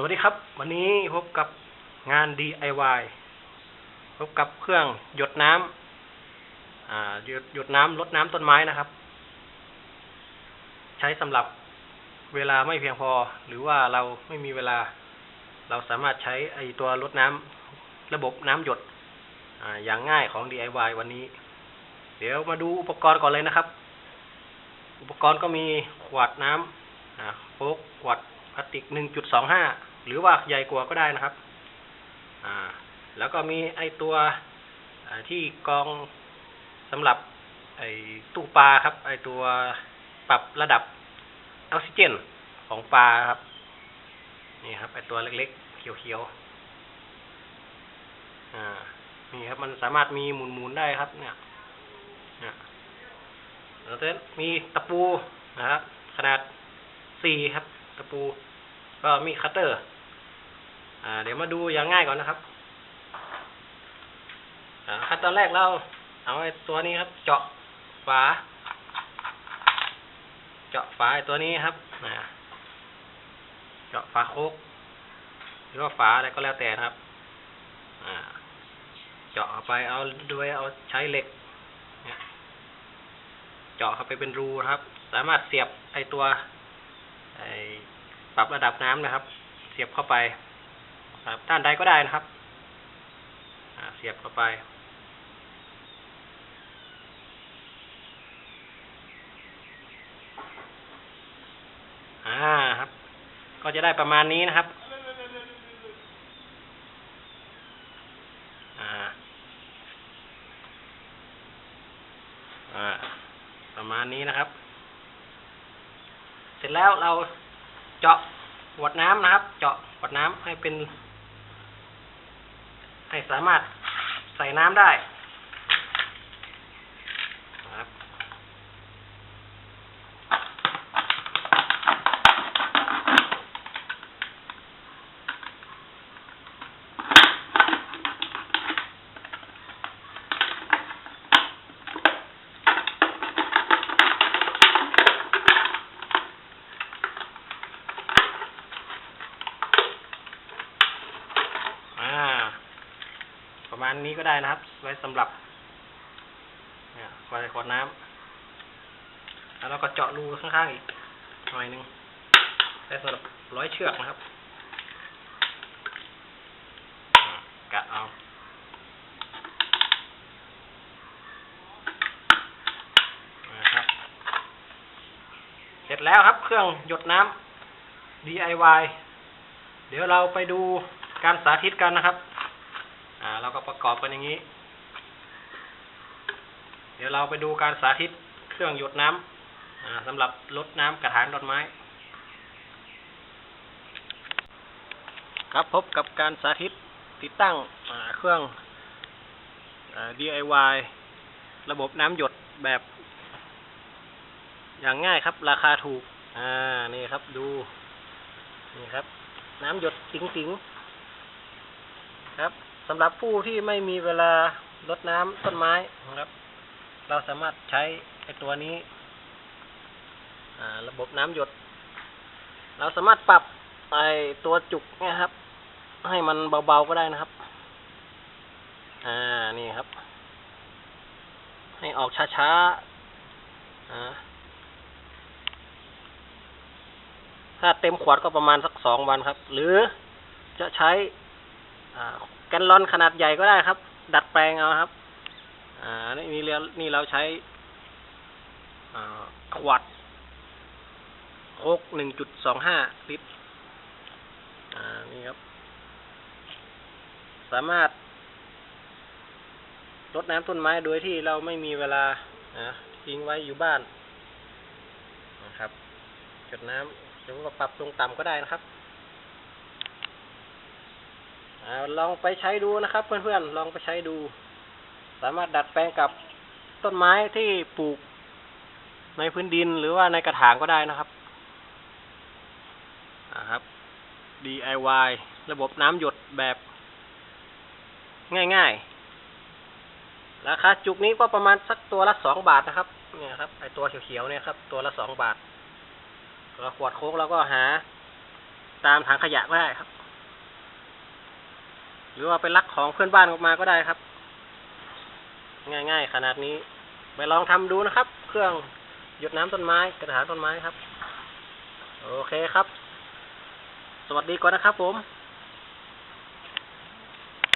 สวัสดีครับ วันนี้พบกับงาน DIY พบกับเครื่องหยดน้ำอ่าหยดหยดน้ำลดน้ำต้นไม้นะครับ ใช้สำหรับเวลาไม่เพียงพอ หรือว่าเราไม่มีเวลา เราสามารถใช้ไอตัวลดน้ำระบบน้ำหยดออย่างง่ายของ DIY วันนี้ เดี๋ยวมาดูอุปกรณ์ก่อนเลยนะครับ อุปกรณ์ก็มีขวดน้ำโค้กขวดพลาสติก 1.25 หรือว่าใหญ่กว่าก็ได้นะครับ อ่า แล้วก็มีไอตัวที่กองสำหรับไอตู้ปลาครับ ไอตัวปรับระดับออกซิเจนของปลาครับ นี่ครับไอตัวเล็กๆ เขียวๆ อ่า นี่ครับมันสามารถมีหมุนๆได้ครับ เนี่ยนี่ยแล้วก็มีตะปูนะครับ ขนาดสี่ครับ ตะปู ก็มีคัตเตอร์ อ่า เดี๋ยวมาดูอย่างง่ายก่อนนะครับขั้นตอนแรกเราเอาไอ้ตัวนี้ครับ เจาะฝา เจาะฝาไอ้ตัวนี้ครับนะเจาะฝาโคกหรือว่าฝาอะไรก็แล้วแต่นะครับเจาะเข้าไปเอาด้วยเอาใช้เหล็กเจาะเข้าไปเป็นรูนะครับ สามารถเสียบไอตัวไอปรับระดับน้ำนะครับ เสียบเข้าไป ครับด้านใดก็ได้นะครับเสียบเข้าไป อ่าครับ ก็จะได้ประมาณนี้นะครับ อ่า อ่า ประมาณนี้นะครับ เสร็จแล้วเราเจาะขวดน้ำนะครับ เจาะขวดน้ำให้เป็น ให้สามารถใส่น้ำได้นะครับ อ่า ประมาณนี้ก็ได้นะครับ ไว้สำหรับเนี่ยไว้ขวดน้ำแล้วเราก็เจาะรูข้างๆอีกหน่อยหนึงไว้สำหรับร้อยเชือกนะครับกะเอานะครับเสร็จแล้วครับ เครื่องหยดน้ำ DIY เดี๋ยวเราไปดูการสาธิตกันนะครับ อ่าเราก็ประกอบกันอย่างนี้ เดี๋ยวเราไปดูการสาธิตเครื่องหยดน้ำอ่าสำหรับลดน้ำกระถางต้นไม้ ครับพบกับการสาธิตติดตั้งเครื่องอ DIY ระบบน้ำหยดแบบ อย่างง่ายครับ ราคาถูก อ่า นี่ครับดู นี่ครับ น้ำหยดติ๋งๆครับ สำหรับผู้ที่ไม่มีเวลารดน้ำต้นไม้นะครับ เราสามารถใช้ไอตัวนี้ระบบน้ำหยด เราสามารถปรับไอตัวจุกนี่ยครับ ให้มันเบาๆก็ได้นะครับ อ่านี่ครับ ให้ออกช้าๆอ่าถ้าเต็มขวดก็ประมาณสักสองวันครับ หรือจะใช้อ่า กนลอนขนาดใหญ่ก็ได้ครับ ดัดแปลงเอาครับ อ่านี่นี่เรานี่เราใช้อ่าขวดโคกหนึ่งจุดสองห้าลิตร อ่า นี่ครับ สามารถรดน้ำต้นไม้โดยที่เราไม่มีเวลานะทิ้งไว้อยู่บ้านนะครับจดน้ำหรือว่าปรับลงต่ำก็ได้นะครับ อลองไปใช้ดูนะครับ เพื่อนๆลองไปใช้ดู สามารถดัดแปลงกับต้นไม้ที่ปลูกในพื้นดินหรือว่าในกระถางก็ได้นะครับนะครับ DIY ระบบน้ำหยดแบบง่ายๆ ราคาจุกนี้ก็ประมาณสักตัวละสองบาทนะครับ เนี่ยครับไอตัวเขียวๆเนี่ยครับ ตัวละสองบาทแล้วขวดโค้กเราก็หา ตามถังขยะก็ได้ครับ รือว่าไปลักของเพื่อนบ้านออกมาก็ได้ครับ ง่าย ๆ ขนาดนี้ ไปลองทำดูนะครับ เครื่องหยดน้ำต้นไม้กระถางต้นไม้ครับ โอเคครับ สวัสดีก่อนนะครับผม